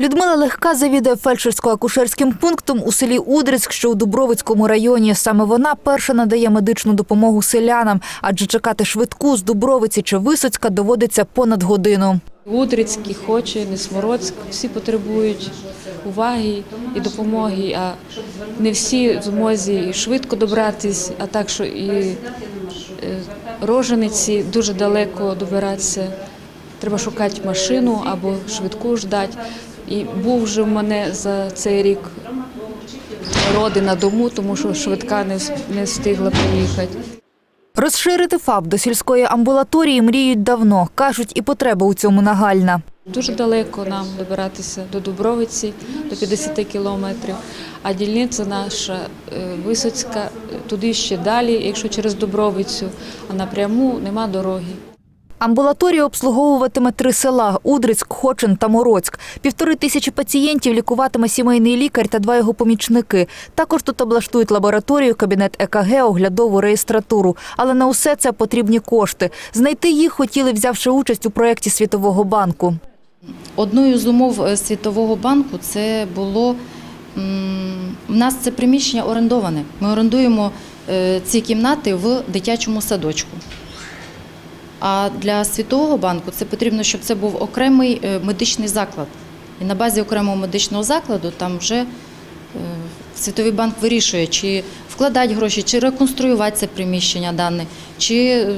Людмила Легка завідує фельдшерсько-акушерським пунктом у селі Удрицьк, що у Дубровицькому районі. Саме вона перша надає медичну допомогу селянам, адже чекати швидку з Дубровиці чи Висоцька доводиться понад годину. Удрицький, Хоче, Несмородськ, всі потребують уваги і допомоги, а не всі в змозі швидко добратись, а так, що і е, рожениці дуже далеко добиратися. Треба шукати машину або швидку ждати. І був вже в мене за цей рік роди на дому, тому що швидка не встигла приїхати. Розширити ФАП до сільської амбулаторії мріють давно. Кажуть, і потреба у цьому нагальна. Дуже далеко нам добиратися до Дубровиці, до 50 кілометрів. А дільниця наша е, Висоцька, е, туди ще далі, якщо через Дубровицю, а напряму нема дороги. Амбулаторія обслуговуватиме три села – Удрицьк, Хочин та Мороцьк. Півтори тисячі пацієнтів лікуватиме сімейний лікар та два його помічники. Також тут облаштують лабораторію, кабінет ЕКГ, оглядову реєстратуру. Але на усе це потрібні кошти. Знайти їх хотіли, взявши участь у проєкті Світового банку. Одною з умов е, Світового банку це було у нас це приміщення орендоване. Ми орендуємо е, ці кімнати в дитячому садочку. А для Світового банку це потрібно, щоб це був окремий е, медичний заклад. І на базі окремого медичного закладу там вже е, Світовий банк вирішує, чи вкладати гроші, чи реконструювати це приміщення дане, чи е,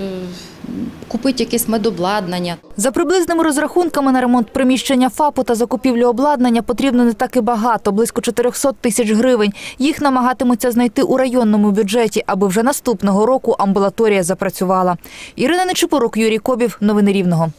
купити якесь медобладнання. За приблизними розрахунками на ремонт приміщення ФАПу та закупівлю обладнання потрібно не так і багато – близько 400 тисяч гривень. Їх намагатимуться знайти у районному бюджеті, аби вже наступного року амбулаторія запрацювала. Ірина Нечипорук, Юрій Кобів. Новини Рівного.